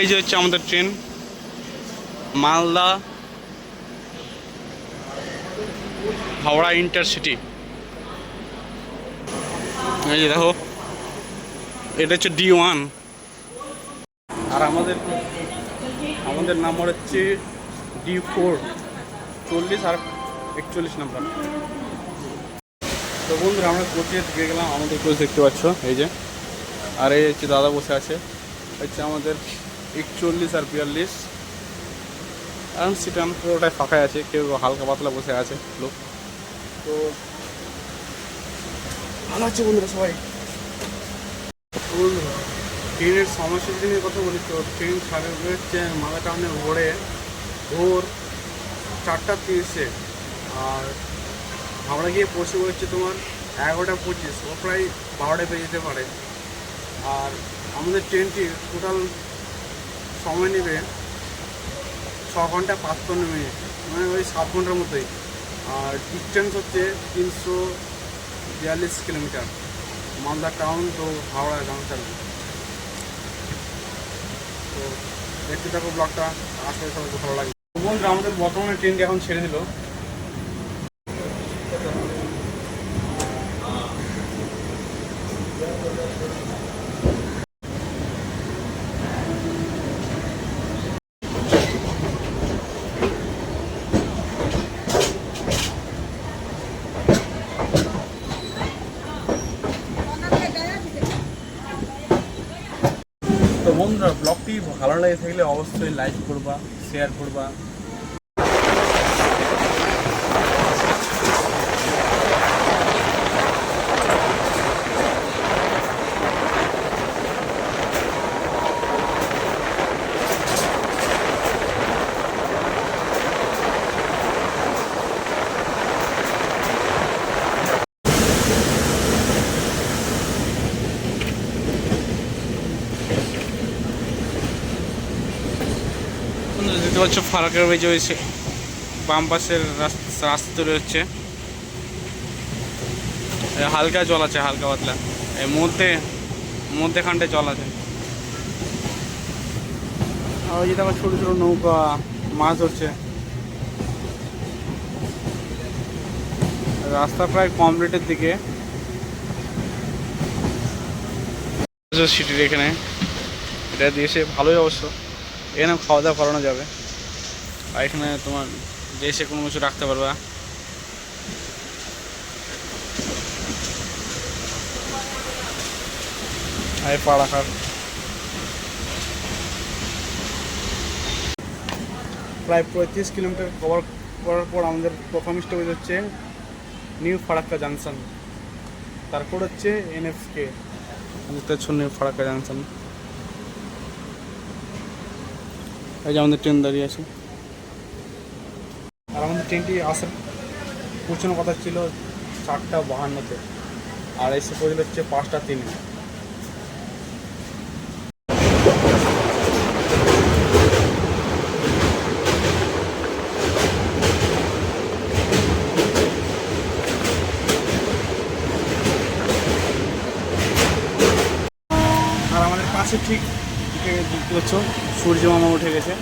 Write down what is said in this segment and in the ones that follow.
এই যে হচ্ছে আমাদের ট্রেন। মালদা, হাওড়া ইন্টারসিটি। এই যে দেখো, এটা হচ্ছে ডি ওয়ান। আর আমাদের আমাদের নাম্বার হচ্ছে ডি ফোর, চল্লিশ আর একচল্লিশ নাম্বার। তো বন্ধুরা, আমরা কোচে ঢুকে গেলাম, আমাদের কোচ দেখতে পাচ্ছ, এই যে। আর এই হচ্ছে দাদা বসে আছে হচ্ছে আমাদের একচল্লিশ আর বিয়াল্লিশ। এখন সিটান পুরোটাই ফাঁকাই আছে, কেউ হালকা পাতলা বসে আছে, লোক। তো ভালো আছে বন্ধুরা সবাই। ট্রেনের সমস্যা যদি নিয়ে কথা বলি তো, ট্রেন ছাড়ে হচ্ছে মালদা টাউনে ভোরে, ভোর চারটা তিরিশে। আর হাওড়া গিয়ে পৌঁছবো হচ্ছে তোমার এগারোটা পঁচিশ, ও প্রায় বারোটায় বেজে যেতে পারে। আর আমাদের ট্রেনটি টোটাল সময় নেবে, ছ ঘণ্টা পাঁচপান্ন মিনিট মানে ওই সাত ঘণ্টার মতোই। আর ডিস্টেন্স হচ্ছে তিনশো বিয়াল্লিশ কিলোমিটার, মালদা টাউন তো হাওড়া জাংশন তো দেখতে থাকো ব্লগটা আসলে সবাইকে ভালো লাগে বন্ধুরা, আমাদের বর্তমানে ট্রেনটি এখন ছেড়ে দিল তো বন্ধুরা ব্লগটি ভালো লাগে থাকলে অবশ্যই লাইক করবা শেয়ার করবা। পাচ্ছ ফারাকের ওই যে বাম পাশের রাস্তা তৈরি হচ্ছে। হালকা জল আছে, হালকা পাতলা। এর মধ্যে মধ্যেখানটায় জল আছে। আর ওই যে দেখো ছোটো ছোটো নৌকা, মাছ ধরছে। রাস্তা প্রায় কমপ্লিটের দিকে। সিটির এখানে। এটা দিয়েছে ভালোই অবশ্য এখানে খাওয়া দাওয়া করানো যাবে। আর এখানে তোমার দেশে কোনো কিছু রাখতে পারবা। প্রায় পঁয়ত্রিশ কিলোমিটার কভার করার পর আমাদের প্রথম স্টপেজ হচ্ছে নিউ ফারাক্কা জাংশন তারপর হচ্ছে এনএফকে দেখতে পাচ্ছ নিউ ফারাক্কা জাংশন এই যে আমাদের ট্রেন দাঁড়িয়ে আছে। ট্রেনটি আসার পৌঁছানোর কথা ছিল, চারটা বাহান্নতে। আর এসে পৌঁছল হচ্ছে পাঁচটা তিনে। আর আমাদের পাশে ঠিক দেখতে পাচ্ছ, সূর্য মামা উঠে গেছে।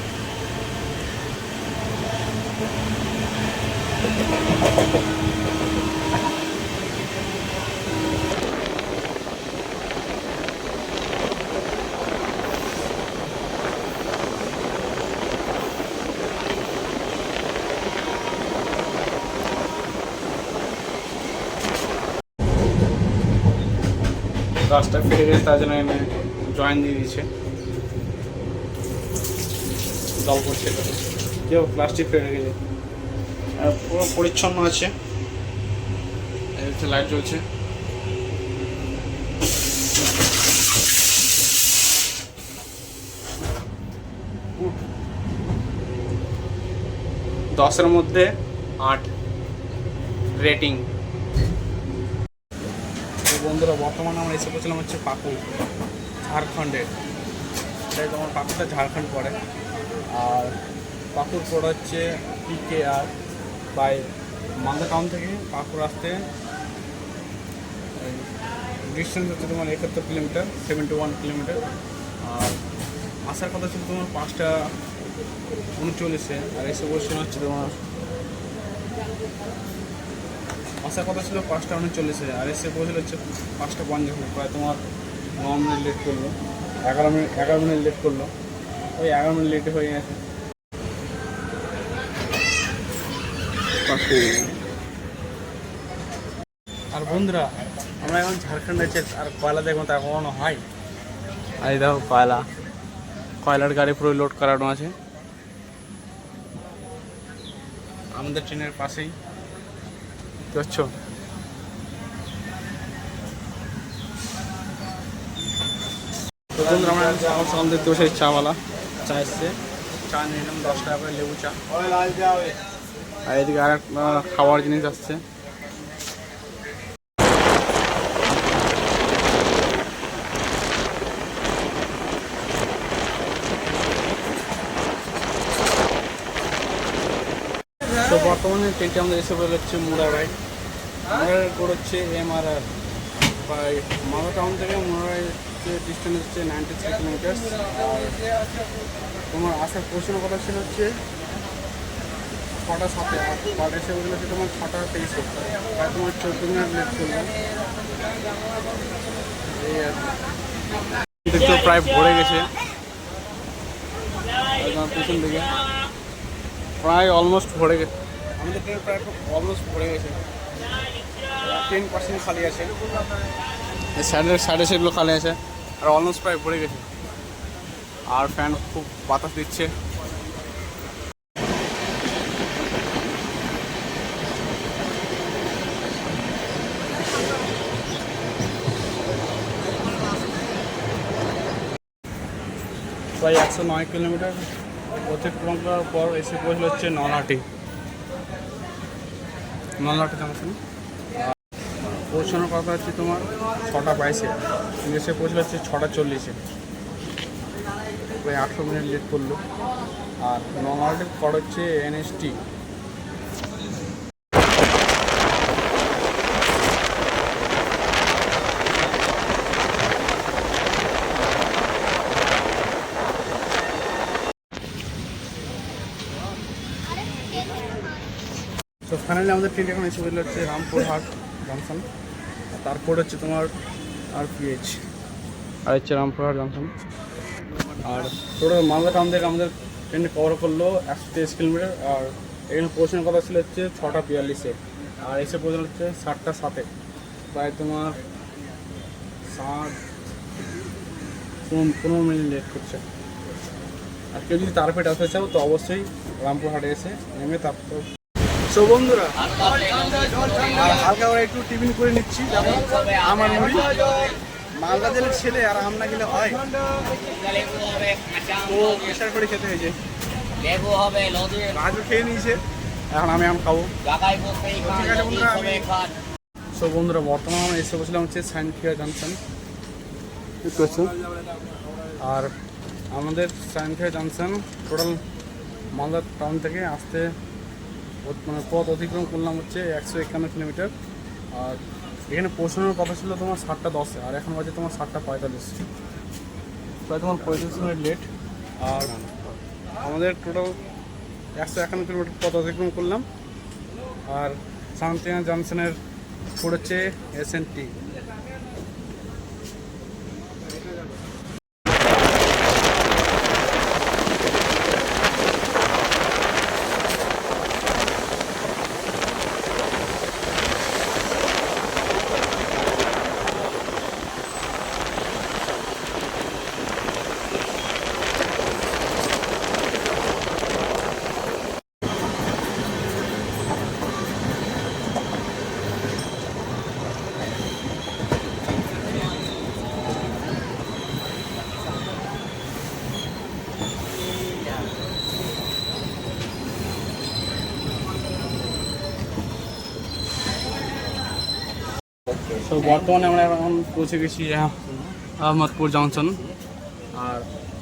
রাস্তা ফিরে গেছে তার জন্য এনে জয়েন দিয়ে দিয়েছে। জল পড়ছে কেউ প্লাস্টিক ফেলে গেছে। আর পুরো পরিচ্ছন্ন আছে। লাইট জ্বলছে। দশের মধ্যে আট রেটিং বন্ধুরা, বর্তমানে আমরা এসে পড়ছিলাম হচ্ছে পাকুড়, ঝাড়খণ্ডে। তাই তোমার পাকুড়টা ঝাড়খণ্ড পড়ে। আর পাকুড় পড়ে হচ্ছে পিকে আর বাই মালদা টাউন থেকে পাকুড় আসতে ডিস্টেন্স হচ্ছে তোমার একাত্তর কিলোমিটার সেভেন্টি ওয়ান কিলোমিটার। আর আসার কথা ছিল তোমার পাঁচটা উনচল্লিশে, আর এসে বসে হচ্ছে তোমার আসার কথা ছিল পাঁচটা উনচল্লিশে আর এসে পৌঁছল হচ্ছে পাঁচটা পঞ্চাশে প্রায় তোমার ন মিনিট লেট করল। এগারো মিনিট এগারো মিনিট লেট করল। ওই এগারো মিনিট লেটে হয়ে গেছে। আর বন্ধুরা আমরা এখন ঝাড়খণ্ড আছি আর কয়লা দেখব তা কখনো হয়। আর এই দেখো কয়লা। কয়লার গাড়ি পুরো লোড করানো আছে। আমাদের ট্রেনের পাশেই। বুঝছ তো বন্ধুরা, আমরা আমার সকাল দেখতে বসে, চাওয়ালা। চা এসছে। চা নিয়ে নিলাম, দশ টাকা করে লেবু চা। আর এদিকে আর খাওয়ার জিনিস আসছে তো বর্তমানে ট্রেনটি আমাদের এসে বলে হচ্ছে মুরারাই মুরারাই কোড হচ্ছে এম আর আর প্রায় মালদা টাউন থেকে মুরারাই ডিস্টেন্স হচ্ছে নাইনটি থ্রি কিলোমিটার আর তোমার আসার পৌঁছানোর কথা ছিল হচ্ছে ছটা সাথে আর এসে বলে হচ্ছে তোমার ছটা তেইশে প্রায় তোমার চোদ্দ মিনিট লেট করল। এই আর দেখতে প্রায় ভরে গেছে। একদম পেছন দিকে। প্রায় অলমোস্ট ভরে গেছে। আমাদের ট্রেন প্রায় অলমোস্ট ভরে গেছে। টেন পার্সেন্ট খালি আছে। সাইডের সাইডে সেগুলো খালি আছে। আর অলমোস্ট প্রায় ভরে গেছে। আর ফ্যান খুব বাতাস দিচ্ছে। প্রায় একশো নয় কিলোমিটার অতিক্রম করার পর এসে পৌঁছল হচ্ছে নলহাটি। নলহাটি জাংশন। পৌঁছানোর কথা হচ্ছে তোমার ছটা বাইশে। তুমি এসে পৌঁছলো হচ্ছে ছটা চল্লিশে। প্রায় আটশো মিনিট লেট করল। আর নলহাটির পর হচ্ছে এনএসটি তো ফাইনালি আমাদের ট্রেন এখন এসে বলল হচ্ছে রামপুরহাট জংশন। তারপর হচ্ছে তোমার আর পিএইচ আর হচ্ছে রামপুরহাট জংশন। আর টোটাল মালদা টাউন থেকে আমাদের ট্রেনে কভার করল একশো তেইশ কিলোমিটার। আর এখানে পৌঁছানোর কথা ছিল হচ্ছে ছটা বিয়াল্লিশে। আর এসে পৌঁছানো হচ্ছে সাতটা সাতে। প্রায় তোমার সাত পনেরো পনেরো মিনিট লেট করছে। আর কেউ যদি তারপেট আসতে চাও তো অবশ্যই রামপুরহাটে এসে নেমে তারপর সো বন্ধুরা হালকা করে একটু টিফিন করে নিচ্ছি যেমন আমার মুড়ি মালদা জেলের ছেলে আর আম না গেলে হয়। তো প্রেশার করে খেতে হয়েছে। রাজু খেয়ে নিয়েছে এখন আমি আম খাব। ঠিক আছে বন্ধুরা, আমি- সো বন্ধুরা বর্তমানে আমরা এসে বসলাম হচ্ছে সাইনথিয়া জংশন। আর আমাদের Sainthia junction total Malda town থেকে আসতে মানে পথ অতিক্রম করলাম হচ্ছে একশো একান্ন কিলোমিটার। আর এখানে পৌঁছানোর কথা ছিল তোমার সাতটা দশে, আর এখন বাজে তোমার সাতটা পঁয়তাল্লিশ। প্রায় তোমার পঁয়ত্রিশ মিনিট লেট আর আমাদের টোটাল একশো একান্ন কিলোমিটার পথ অতিক্রম করলাম। আর সান্তিয়া জংশনের পড়েছে এস এন টি তো বর্তমানে আমরা এখন পৌঁছে গেছি আহ, আহমদপুর জংশন আর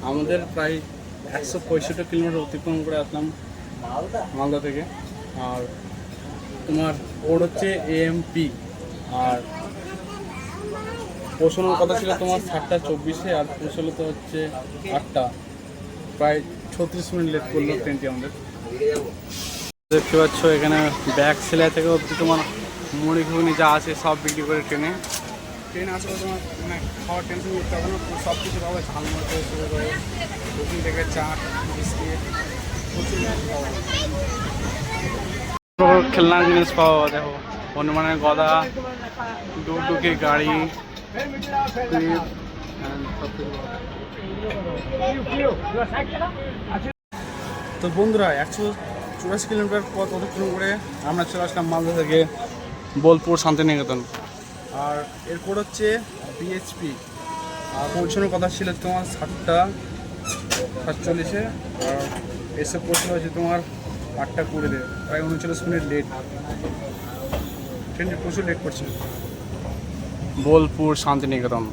আমাদের প্রায় একশো পঁয়ষট্টি কিলোমিটার অতিক্রম করে আসলাম মালদা। থেকে। আর তোমার ওর হচ্ছে এএমপি আর পৌঁছানোর কথা ছিল তোমার সাতটা চব্বিশে আর পৌঁছালো তো হচ্ছে আটটা। প্রায় ছত্রিশ মিনিট লেট করল ট্রেনটি আমাদের। দেখতে পাচ্ছ এখানে ব্যাগ সেলাই থেকে অবধি তোমার মুড়ি ঘুগনি যা আছে সব বিক্রি করে ট্রেনে ট্রেন আসলে তোমার মানে খাওয়ার টেনশন করতে হবে না সব কিছু পাবে ঝালমুড়ি থেকে শুরু করে ওখান থেকে চাট বিস্কিট প্রচুর কিছু পাওয়া যায়। প্রচুর খেলনা জিনিস পাওয়া দেখো হনুমানের গদা ডুগডুগির গাড়ি তো বন্ধুরা একশো চুরাশি কিলোমিটার পথ অতিক্রম করে আমরা চলে আসলাম মালদা থেকে বোলপুর শান্তিনিকেতন। আর এরপর হচ্ছে বিএইচপি আর পৌঁছানোর কথা ছিল তোমার সাতটা সাতচল্লিশে আর এসে পৌঁছানো হয়েছে তোমার আটটা কুড়িতে। প্রায় উনচল্লিশ মিনিট লেট ট্রেনটি প্রচুর লেট করছে বোলপুর শান্তিনিকেতন।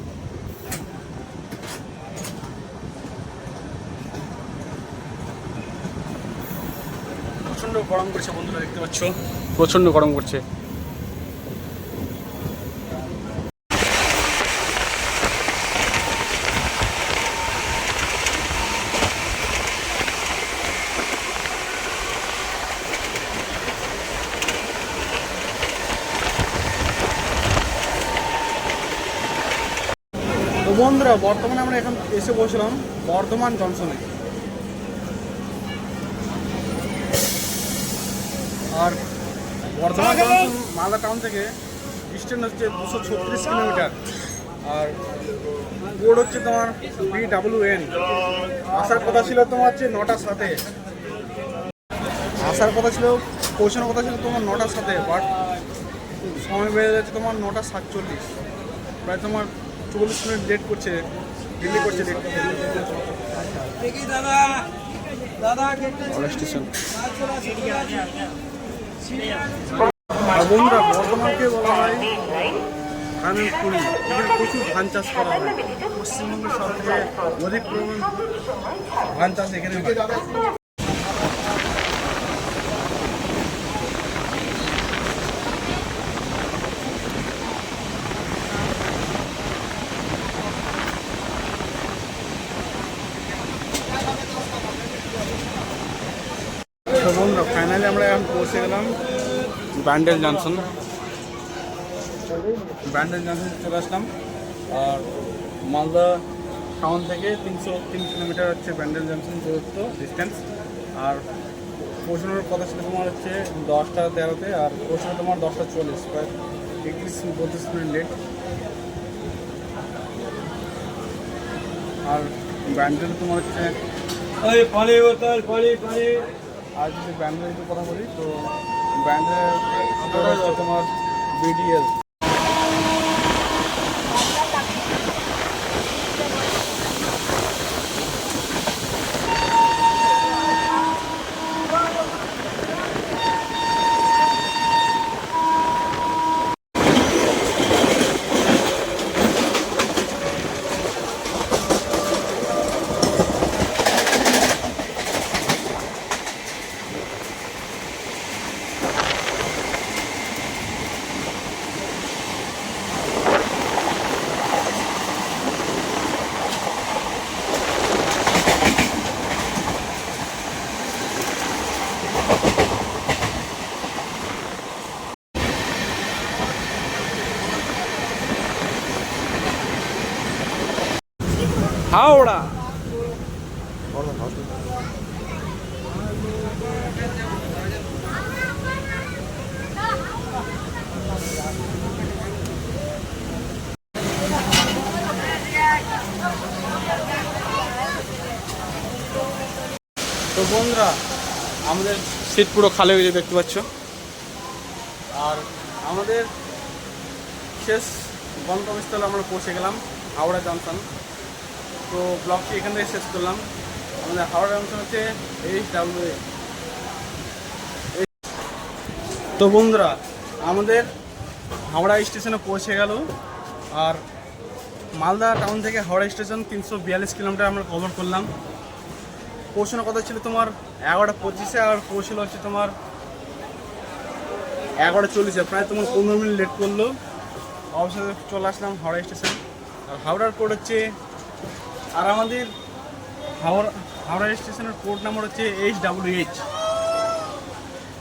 প্রচণ্ড গরম করছে বন্ধুরা দেখতে পাচ্ছ। প্রচণ্ড গরম করছে। বন্ধুরা বর্তমানে আমরা এখন এসে বসলাম বর্ধমান জংশনে। আর বর্ধমান জংশন মালদা টাউন থেকে ডিস্টেন্স হচ্ছে দুশো ছত্রিশ কিলোমিটার। আর কোড হচ্ছে তোমার বি ডাব্লিউ এন আসার কথা ছিল তোমার হচ্ছে নটার সাথে। আসার কথা ছিল পৌঁছানোর কথা ছিল তোমার নটার সাথে বাট সময় বেড়ে যাচ্ছে তোমার নটা সাতচল্লিশ। প্রায় তোমার চল্লিশ মিনিট লেট করছে দিল্লি করছে লেট স্টেশন বন্ধুরা বর্ধমানকে বলা হয় ধানের কুড়ি। এখানে প্রচুর ধান চাষ করা হয়। পশ্চিমবঙ্গের সব থেকে অধিক পরিমাণ ধান চাষ এখানে হয় তো বন্ধুরা ফাইনালি আমরা এখন পৌঁছে গেলাম ব্যান্ডেল জংশন ব্যান্ডেল জংশন চলে আসলাম। আর মালদা টাউন থেকে তিনশো তিন কিলোমিটার হচ্ছে ব্যান্ডেল জংশন দূরত্ব ডিস্টেন্স আর পৌঁছানোর কথা ছিল তোমার হচ্ছে দশটা তেরোতে, আর পৌঁছানো তোমার দশটা চল্লিশ, প্রায় একত্রিশ বত্রিশ মিনিট লেট আর ব্যান্ডেল তোমার হচ্ছে পানি বোতল পানি আর যদি ব্যান্ডের একটু কথা বলি তো ব্যান্ডের তোমার বিডিএল হাওড়া। তো বন্ধুরা, আমাদের সিট পুরো খালি হয়ে যায় দেখতে পাচ্ছ। আর আমাদের শেষ গন্তব্যস্থলে আমরা পৌঁছে গেলাম, হাওড়া জংশন। তো ব্লগটি এখান থেকে শেষ করলাম। আমাদের হাওড়া জংশন হচ্ছে এইচ ডাব্লিউ তো বন্ধুরা, আমাদের হাওড়া স্টেশনে পৌঁছে গেল, আর মালদা টাউন থেকে হাওড়া স্টেশন তিনশো বিয়াল্লিশ কিলোমিটার আমরা কভার করলাম। পৌঁছানোর কথা ছিল তোমার এগারোটা পঁচিশে, আর পৌঁছলো হচ্ছে তোমার এগারোটা চল্লিশে। প্রায় তোমার পনেরো মিনিট লেট করল। অবশেষে চলে আসলাম হাওড়া স্টেশন। আর হাওড়ার কোড হচ্ছে আর আমাদের হাওড়া হাওড়া স্টেশনের কোড নাম্বার হচ্ছে এইচ ডাব্লিউ এইচ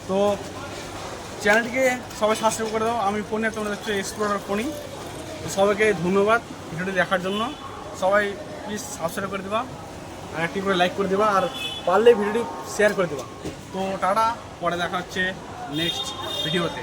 তো চ্যানেলটিকে সবাই সাবস্ক্রাইব করে দাও। আমি ফোনে তোমরা দেখছ এক্সপ্লোরার ফোনই। তো সবাইকে ধন্যবাদ ভিডিওটি দেখার জন্য। সবাই প্লিজ সাবস্ক্রাইব করে দেবা আর একটি করে লাইক করে দেবা আর পারলে ভিডিওটি শেয়ার করে দেবা। তো টাটা, পরে দেখা হচ্ছে নেক্সট ভিডিওতে